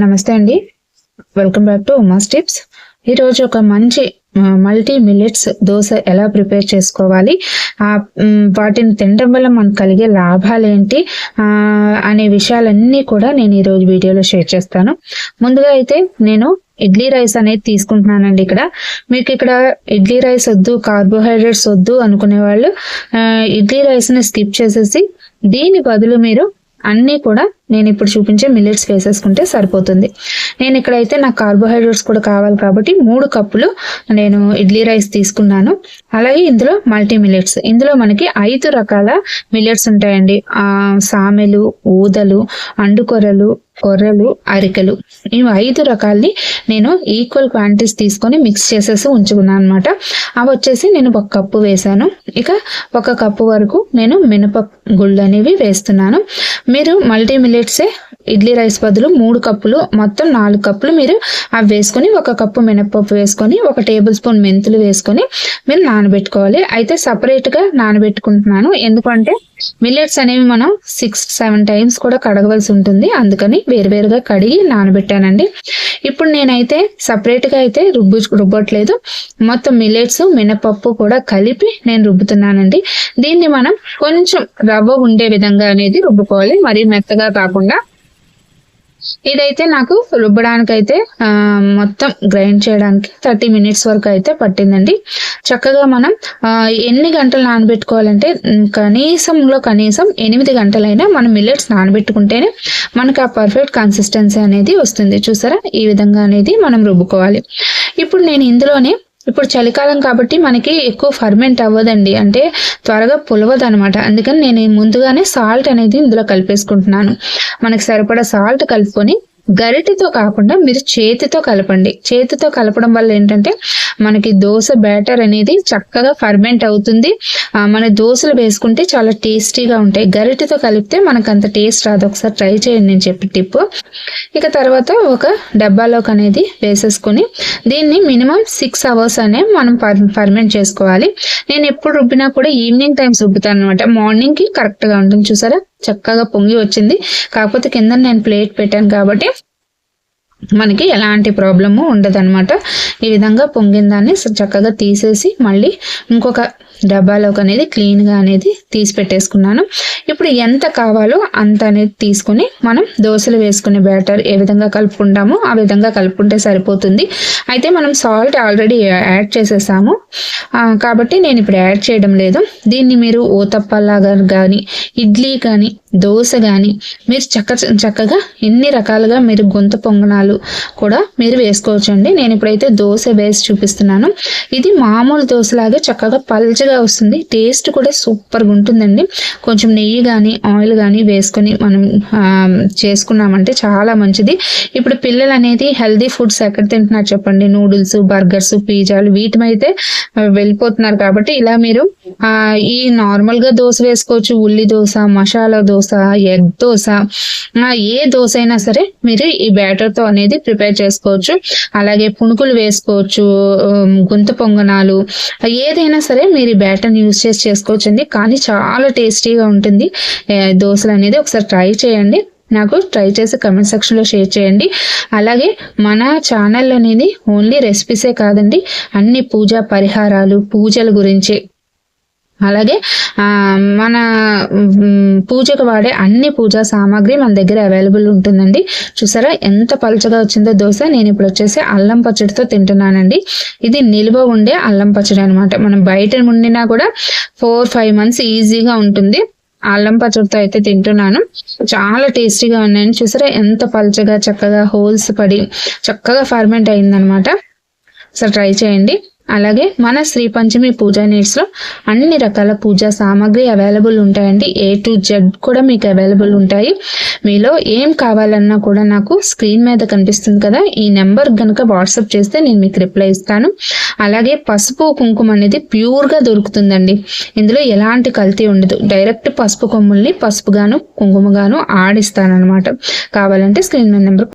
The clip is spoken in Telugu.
నమస్తే అండి. Welcome back to Uma's tips ఈరోజు ఒక మంచి మల్టీ మిల్లెట్స్ దోశ ఎలా ప్రిపేర్ చేసుకోవాలి? వాటిని తినడం వల్ల మనకు కలిగే లాభాలు ఏంటి? అనే విషయాలన్నీ కూడా నేను ఈరోజు వీడియోలో షేర్ చేస్తాను. ముందుగా అయితే నేను ఇడ్లీ రైస్ అనేది తీసుకుంటున్నానండి ఇక్కడ. మీకు ఇక్కడ ఇడ్లీ రైస్ వద్దు కార్బోహైడ్రేట్స్ వద్దు అనుకునే వాళ్ళు ఇడ్లీ రైస్ని స్కిప్ చేసేసి దీని బదులు మీరు అన్నీ కూడా నేను ఇప్పుడు చూపించే మిల్లెట్స్ వేసేసుకుంటే సరిపోతుంది. నేను ఇక్కడైతే నాకు కార్బోహైడ్రేట్స్ కూడా కావాలి కాబట్టి మూడు కప్పులు నేను ఇడ్లీ రైస్ తీసుకున్నాను. అలాగే ఇందులో మల్టీ మిల్లెట్స్ ఇందులో మనకి ఐదు రకాల మిల్లెట్స్ ఉంటాయండి. సామెలు ఊదలు అండుకొరలు కొర్రలు అరికలు. ఈ ఐదు రకాల్ని నేను ఈక్వల్ క్వాంటిటీస్ తీసుకొని మిక్స్ చేసేసి ఉంచుకున్నాను అనమాట అవి వచ్చేసి నేను ఒక కప్పు వేసాను ఇక ఒక కప్పు వరకు నేను మినప గుళ్ళు అనేవి వేస్తున్నాను. మీరు మల్టీ మిల్లెట్సే ఇడ్లీ రైస్ బదులు మూడు కప్పులు మొత్తం నాలుగు కప్పులు మీరు అవి వేసుకొని ఒక కప్పు మినప్పప్పు వేసుకొని ఒక టేబుల్ స్పూన్ మెంతులు వేసుకొని మీరు నానబెట్టుకోవాలి. అయితే సపరేట్గా నానబెట్టుకుంటున్నాను. ఎందుకంటే మిల్లెట్స్ అనేవి మనం సిక్స్ సెవెన్ టైమ్స్ కూడా కడగవలసి ఉంటుంది. అందుకని వేరువేరుగా కడిగి నానబెట్టానండి. ఇప్పుడు నేనైతే సపరేట్గా అయితే రుబ్బు రుబ్బట్లేదు. మొత్తం మిల్లెట్స్ మినపప్పు కూడా కలిపి నేను రుబ్బుతున్నానండి. దీన్ని మనం కొంచెం రవ్వ ఉండే విధంగా అనేది రుబ్బుకోవాలి. మరీ మెత్తగా కాకుండా ఇదైతే నాకు రుబ్బడానికైతే అయితే మొత్తం గ్రైండ్ చేయడానికి థర్టీ మినిట్స్ వరకు అయితే పట్టిందండి. చక్కగా మనం ఎన్ని గంటలు నానబెట్టుకోవాలంటే కనీసంలో కనీసం ఎనిమిది గంటలైనా మనం మిల్లెట్స్ నానబెట్టుకుంటేనే మనకు ఆ పర్ఫెక్ట్ కన్సిస్టెన్సీ అనేది వస్తుంది. చూసారా? ఈ విధంగా అనేది మనం రుబ్బుకోవాలి. ఇప్పుడు నేను ఇందులోనే ఇప్పుడు చలికాలం కాబట్టి మనకి ఎక్కువ ఫర్మెంట్ అవ్వదండి. అంటే త్వరగా పులవదు అనమాట అందుకని నేను ముందుగానే సాల్ట్ అనేది ఇందులో కలిపేసుకుంటున్నాను. మనకి సరిపడా సాల్ట్ కలుపుకొని గరిటెతో కాకుండా మీరు చేతితో కలపండి. చేతితో కలపడం వల్ల ఏంటంటే మనకి దోశ బ్యాటర్ అనేది చక్కగా ఫర్మెంట్ అవుతుంది. మన దోశలు వేసుకుంటే చాలా టేస్టీగా ఉంటాయి. గరిటెతో కలిపితే మనకు అంత టేస్ట్ రాదు. ఒకసారి ట్రై చేయండి నేను చెప్పి టిప్. ఇక తర్వాత ఒక డబ్బాలోకి అనేది వేసేసుకొని దీన్ని మినిమం సిక్స్ అవర్స్ అనే మనం ఫర్మెంట్ చేసుకోవాలి. నేను ఎప్పుడు రుబ్బినా కూడా ఈవినింగ్ టైమ్స్ రుబ్బుతాను అనమాట మార్నింగ్కి కరెక్ట్గా ఉంటుంది. చూసారా? చక్కగా పొంగి వచ్చింది. కాకపోతే కింద నేను ప్లేట్ పెట్టాను కాబట్టి మనకి ఎలాంటి ప్రాబ్లము ఉండదన్నమాట. ఈ విధంగా పొంగిన దాన్ని చక్కగా తీసేసి మళ్ళీ ఇంకొక డబ్బాలోకి అనేది క్లీన్గా అనేది తీసి పెట్టేసుకున్నాను. ఇప్పుడు ఎంత కావాలో అంత అనేది తీసుకొని మనం దోశలు వేసుకునే బ్యాటర్ ఏ విధంగా కలుపుకుంటామో ఆ విధంగా కలుపుకుంటే సరిపోతుంది. అయితే మనం సాల్ట్ ఆల్రెడీ యాడ్ చేసేసాము. కాబట్టి నేను ఇప్పుడు యాడ్ చేయడం లేదు. దీన్ని మీరు ఓతప్పలాగా కానీ ఇడ్లీ కానీ దోశ కానీ మీరు చక్క చక్కగా ఎన్ని రకాలుగా మీరు గొంతు పొంగనాలు కూడా మీరు వేసుకోవచ్చండి. నేను ఇప్పుడైతే దోశ వేసి చూపిస్తున్నాను. ఇది మామూలు దోశలాగే చక్కగా పల్చగా వస్తుంది. టేస్ట్ కూడా సూపర్గా ఉంటుందండి. కొంచెం నెయ్యి కానీ ఆయిల్ కానీ వేసుకొని మనం చేసుకున్నామంటే చాలా మంచిది. ఇప్పుడు పిల్లలు అనేది హెల్దీ ఫుడ్స్ ఎక్కడ తింటున్నారు చెప్పండి? నూడిల్స్ బర్గర్స్ పిజ్జాలు వీటిమైతే వెళ్ళిపోతున్నారు కాబట్టి ఇలా మీరు ఈ నార్మల్గా దోశ వేసుకోవచ్చు. ఉల్లి దోశ మసాలా దోశ ఎగ్ దోశ ఏ దోశ అయినా సరే మీరు ఈ బ్యాటర్తో అనేది ప్రిపేర్ చేసుకోవచ్చు. అలాగే పుణుకులు వేసుకోవచ్చు. గుంత పొంగనాలు ఏదైనా సరే మీరు బ్యాటర్ని యూస్ చేసి చేసుకోవచ్చు అండి కానీ చాలా టేస్టీగా ఉంటుంది. దోశలు అనేది ఒకసారి ట్రై చేయండి. నాకు ట్రై చేసి కమెంట్ సెక్షన్లో షేర్ చేయండి. అలాగే మన ఛానల్ అనేది ఓన్లీ రెసిపీసే కాదండి. అన్ని పూజా పరిహారాలు పూజల గురించి అలాగే మన పూజకు వాడే అన్ని పూజా సామాగ్రి మన దగ్గర అవైలబుల్ ఉంటుందండి. చూసారా? ఎంత పలుచగా వచ్చిందో దోశ. నేను ఇప్పుడు వచ్చేసి అల్లం పచ్చడితో తింటున్నానండి. ఇది నిల్వ ఉండే అల్లం పచ్చడి అనమాట మనం బయట ఉండినా కూడా ఫోర్ ఫైవ్ మంత్స్ ఈజీగా ఉంటుంది. అల్లం పచ్చడితో అయితే తింటున్నాను. చాలా టేస్టీగా ఉన్నాయని చూసారా? ఎంత పలుచగా చక్కగా హోల్స్ పడి చక్కగా ఫర్మెంట్ అయిందనమాట సో ట్రై చేయండి. అలాగే మన శ్రీ పంచమి పూజా నీడ్స్లో అన్ని రకాల పూజా సామాగ్రి అవైలబుల్ ఉంటాయండి. ఏ టు జెడ్ కూడా మీకు అవైలబుల్ ఉంటాయి. మీలో ఏం కావాలన్నా కూడా నాకు స్క్రీన్ మీద కనిపిస్తుంది కదా ఈ నెంబర్ కనుక వాట్సాప్ చేస్తే నేను మీకు రిప్లై ఇస్తాను. అలాగే పసుపు కుంకుమ అనేది ప్యూర్గా దొరుకుతుందండి. ఇందులో ఎలాంటి కల్తీ ఉండదు. డైరెక్ట్ పసుపు కొమ్ముల్ని పసుపుగాను కుంకుమగాను ఆడిస్తాను అనమాట కావాలంటే స్క్రీన్ మీద నెంబర్